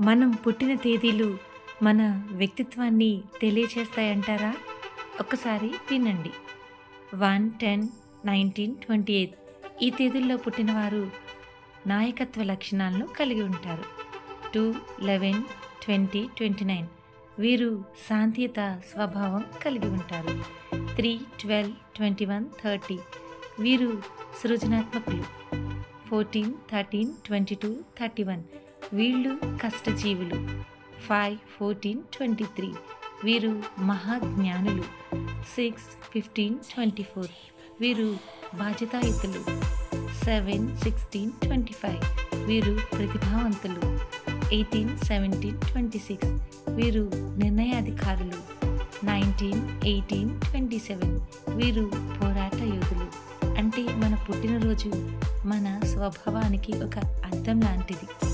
మనం పుట్టిన తేదీలు మన వ్యక్తిత్వాన్ని తెలియచేస్తాయంటారా? ఒకసారి వినండి. One ten nineteen twenty eighth ఈ తేదీల్లో పుట్టినవారు నాయకత్వ లక్షణాలను కలిగి ఉంటారు. Two eleven twenty twenty nine. వీరు శాంతియుత స్వభావం కలిగి ఉంటారు. Three twelve twenty one thirty. వీరు సృజనాత్మకులు. Fourteen thirteen twenty two thirty one. వీళ్ళు కష్టజీవులు. Five fourteen twenty three. వీరు మహాజ్ఞానులు. Six fifteen twenty four. వీరు బాధ్యతాయుతులు. Seven sixteen twenty five. వీరు ప్రతిభావంతులు. Eighteen seventeen twenty six. వీరు నిర్ణయాధికారులు. Nineteen eighteen twenty seven. వీరు పోరాట యోధులు. అంటే మన పుట్టినరోజు మన స్వభావానికి ఒక అర్థం లాంటిది.